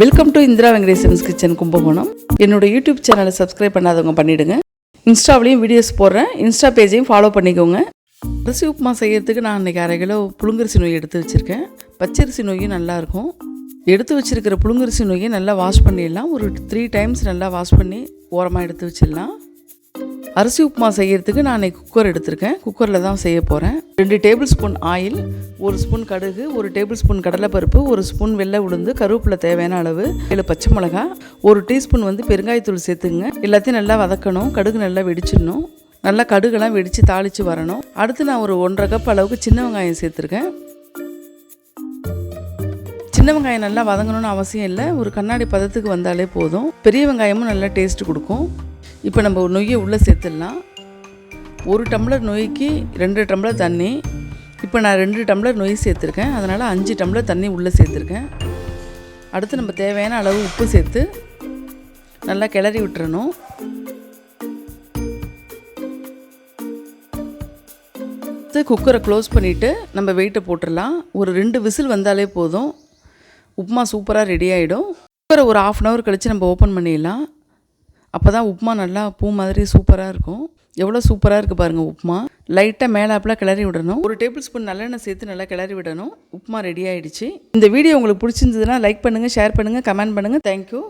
Welcome to Indira Venkatesan's kitchen Kumbakonam என்னோட YouTube சேனலை subscribe பண்ணாதவங்க பண்ணிவிடுங்க இன்ஸ்டாவிலையும் வீடியோஸ் போடுறேன். இன்ஸ்டா பேஜையும் ஃபாலோ பண்ணிக்கோங்க. அரிசி உப்புமா செய்யறதுக்கு நான் இன்றைக்கி அரை கிலோ புழுங்கரிசி நோய் எடுத்து வச்சுருக்கேன். பச்சரிசி நோயும் நல்லாயிருக்கும் எடுத்து வச்சிருக்கிற புழுங்கரிசி நோயை நல்லா வாஷ் பண்ணிடலாம். ஒரு த்ரீ டைம்ஸ் நல்லா வாஷ் பண்ணி ஓரமாக எடுத்து வச்சிடலாம். அரிசி உப்புமா செய்கிறதுக்கு நான் குக்கர் எடுத்திருக்கேன். குக்கரில் தான் செய்ய போகிறேன் ரெண்டு டேபிள் ஸ்பூன் ஆயில் ஒரு ஸ்பூன் கடுகு ஒரு டேபிள் ஸ்பூன் கடலைப்பருப்பு ஒரு ஸ்பூன் வெள்ளை உளுந்து கருவேப்பிலை தேவையான அளவு ஏழு பச்சை மிளகா ஒரு டீஸ்பூன் வந்து பெருங்காயத்தூள் சேர்த்துங்க. எல்லாத்தையும் நல்லா வதக்கணும். கடுகு நல்லா வெடிச்சிடணும். நல்லா கடுகெல்லாம் வெடித்து தாளித்து வரணும். அடுத்து நான் ஒரு ஒன்றரை கப் அளவுக்கு சின்ன வெங்காயம் சேர்த்துருக்கேன். சின்ன வெங்காயம் நல்லா வதங்கணும்னு அவசியம் இல்லை. ஒரு கண்ணாடி பதத்துக்கு வந்தாலே போதும். பெரிய வெங்காயமும் நல்லா டேஸ்ட் கொடுக்கும். இப்போ நம்ம நொய்யை உள்ளே சேர்த்துடலாம். ஒரு டம்ளர் நொய்க்கு ரெண்டு டம்ளர் தண்ணி. இப்போ நான் ரெண்டு டம்ளர் நொய் சேர்த்துருக்கேன். அதனால் அஞ்சு டம்ளர் தண்ணி உள்ளே சேர்த்துருக்கேன். அடுத்து நம்ம தேவையான அளவு உப்பு சேர்த்து நல்லா கிளறி விட்டுறணும். அடுத்து குக்கரை க்ளோஸ் பண்ணிவிட்டு நம்ம வெயிட்டை போட்டுடலாம். ஒரு ரெண்டு விசில் வந்தாலே போதும். உப்புமா சூப்பராக ரெடி ஆகிடும் குக்கரை ஒரு ஆஃப் அன் ஹவர் கழித்து நம்ம ஓப்பன் பண்ணிடலாம். அப்போ தான் உப்புமா நல்லா பூ மாதிரி சூப்பராக இருக்கும். எவ்வளோ சூப்பராக இருக்குது பாருங்கள் உப்புமா. லைட்டாக மேலாப்பில் கிளறி விடணும். ஒரு டேபிள் ஸ்பூன் நல்லெண்ணெய் சேர்த்து நல்லா கிளறி விடணும். உப்புமா ரெடி ஆகிடுச்சு இந்த வீடியோ உங்களுக்கு பிடிச்சிருந்ததுன்னா லைக் பண்ணுங்கள் ஷேர் பண்ணுங்கள் கமெண்ட் பண்ணுங்கள் தேங்க்யூ